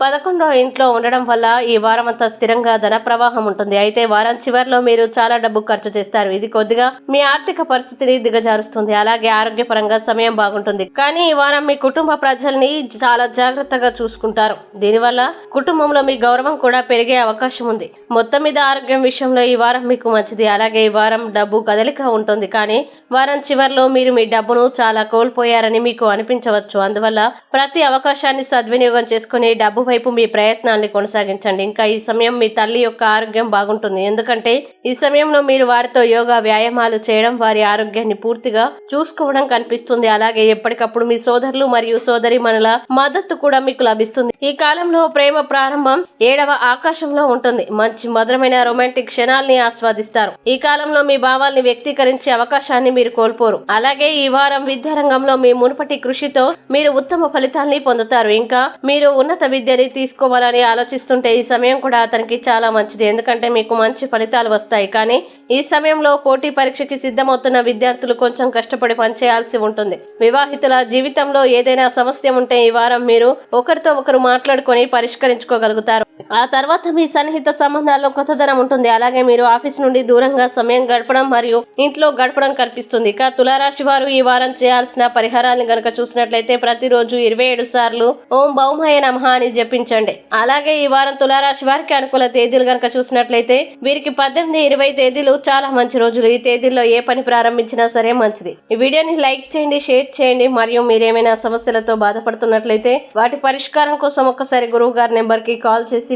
పదకొండో ఇంట్లో ఉండడం వల్ల ఈ వారం అంతా స్థిరంగా ధన ప్రవాహం ఉంటుంది. అయితే వారం చివరిలో మీరు చాలా డబ్బు ఖర్చు చేస్తారు. ఇది కొద్దిగా మీ ఆర్థిక పరిస్థితిని దిగజారుస్తుంది. అలాగే ఆరోగ్యపరంగా సమయం బాగుంటుంది. కానీ ఈ వారం మీ కుటుంబ ప్రజల్ని చాలా జాగ్రత్తగా చూసుకుంటారు. దీనివల్ల కుటుంబంలో మీ గౌరవం కూడా పెరిగే అవకాశం ఉంది. మొత్తం మీద ఆరోగ్యం విషయంలో ఈ వారం మీకు మంచిది. అలాగే ఈ వారం డబ్బు కదలిక ఉంటుంది. కానీ వారం చివరిలో మీరు మీ డబ్బును చాలా కోల్పోయారని మీకు అనిపించవచ్చు. అందువల్ల ప్రతి అవకాశాన్ని సద్వినియోగం చేసుకుని డబ్బు వైపు మీ ప్రయత్నాల్ని కొనసాగించండి. ఇంకా ఈ సమయం మీ తల్లి యొక్క ఆరోగ్యం బాగుంటుంది. ఎందుకంటే ఈ సమయంలో మీరు వారితో యోగా వ్యాయామాలు చేయడం వారి ఆరోగ్యాన్ని పూర్తిగా చూసుకోవడం కనిపిస్తుంది. అలాగే ఎప్పటికప్పుడు మీ సోదరులు మరియు సోదరి మనల మద్దతు కూడా మీకు లభిస్తుంది. ఈ కాలంలో ప్రేమ ప్రారంభం ఏడవ ఆకాశంలో ఉంటుంది. మంచి మధురమైన రొమాంటిక్ క్షణాల్ని ఆస్వాదిస్తారు. ఈ కాలంలో మీ భావాల్ని వ్యక్తీకరించే అవకాశాన్ని మీరు కోల్పోరు. అలాగే ఈ వారం విద్యారంగంలో మీ మునుపటి కృషితో మీరు ఉత్తమ ఫలితాల్ని పొందుతారు. ఇంకా మీరు ఉన్నత విద్య చర్య తీసుకోవాలని ఆలోచిస్తుంటే ఈ సమయం కూడా అతనికి చాలా మంచిది. ఎందుకంటే మీకు మంచి ఫలితాలు వస్తాయి. కానీ ఈ సమయంలో పోటీ పరీక్షకి సిద్ధమవుతున్న విద్యార్థులు కొంచెం కష్టపడి పనిచేయాల్సి ఉంటుంది. వివాహితుల జీవితంలో ఏదైనా సమస్య ఉంటే ఈ వారం మీరు ఒకరితో ఒకరు మాట్లాడుకొని పరిష్కరించుకోగలుగుతారు. ఆ తర్వాత మీ సన్నిహిత సంబంధాల్లో కొత్తదనం ఉంటుంది. అలాగే మీరు ఆఫీస్ నుండి దూరంగా సమయం గడపడం మరియు ఇంట్లో గడపడం కనిపిస్తుంది. ఇక తులారాశి వారు ఈ వారం చేయాల్సిన పరిహారాన్ని గనక చూసినట్లయితే ప్రతిరోజు ఇరవై ఏడు సార్లు ఓం బౌమయ నమః అని జపించండి. అలాగే ఈ వారం తులారాశి వారికి అనుకూల తేదీలు గనక చూసినట్లయితే వీరికి పద్దెనిమిది ఇరవై తేదీలు చాలా మంచి రోజులు. ఈ తేదీల్లో ఏ పని ప్రారంభించినా సరే మంచిది. ఈ వీడియోని లైక్ చేయండి షేర్ చేయండి. మరియు మీరేమైనా సమస్యలతో బాధపడుతున్నట్లయితే వాటి పరిష్కారం కోసం ఒక్కసారి గురువు గారి నెంబర్కి కాల్ చేసి